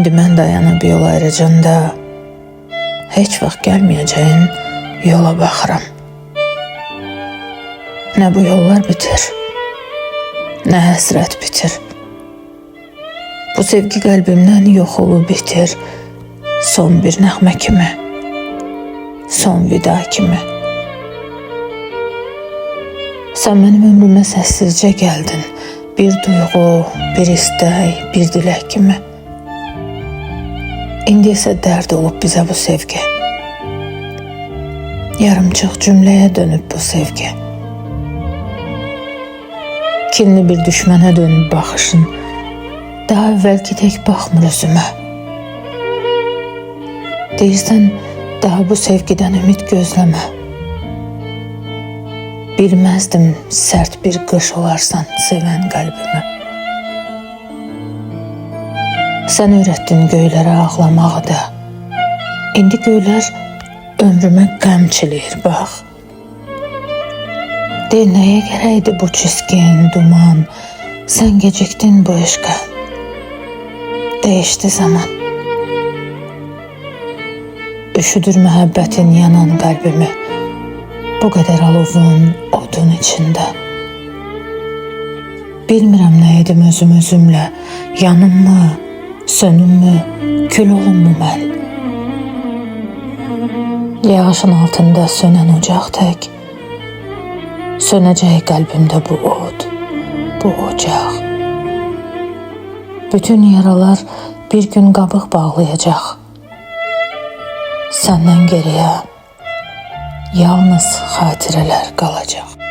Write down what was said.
İndi mən dayanıb yol ayrıcında heç vaxt gəlməyəcəyin yola baxıram. Nə bu yollar bitir, nə həsrət bitir. Bu sevgi qəlbimdən yox olub bitir. Son bir nəğmə kimi, son vida kimi. Sən mənim ömrümə səssizcə gəldin. Bir duyğu, bir istək, bir dilək kimi. İndi isə dərd olub bizə bu sevgi. Yarımçıq cümləyə dönüb bu sevgi. Kinli bir düşmənə dönüb baxışın. Daha əvvəlki tək baxmır üzümə. Deyirsən, daha bu sevgidən ümid gözləmə. Bilməzdim sərt bir qış olarsan sevən qəlbimə. Sən öyrətdin göylərə ağlamağı da. İndi göylər ömrümə qəm çiləyir bax. De nəyə gərəkdi bu çiskin, duman? Sən gecikdin bu eşqə. Değişti zaman. Üşüdür məhəbbətin yanan qəlbimi. Bu qədər alovun, odun içində. Bilmirəm nə edim özüm özümlə. Yanımmı, sönümmü, kül olummu mən? Yağışın altında sönən ocaq tək. Sönəcək qəlbimdə bu od, bu ocaq. Bütün yaralar bir gün qabıq bağlayacaq. Səndən geriyə yalnız xatirələr qalacaq.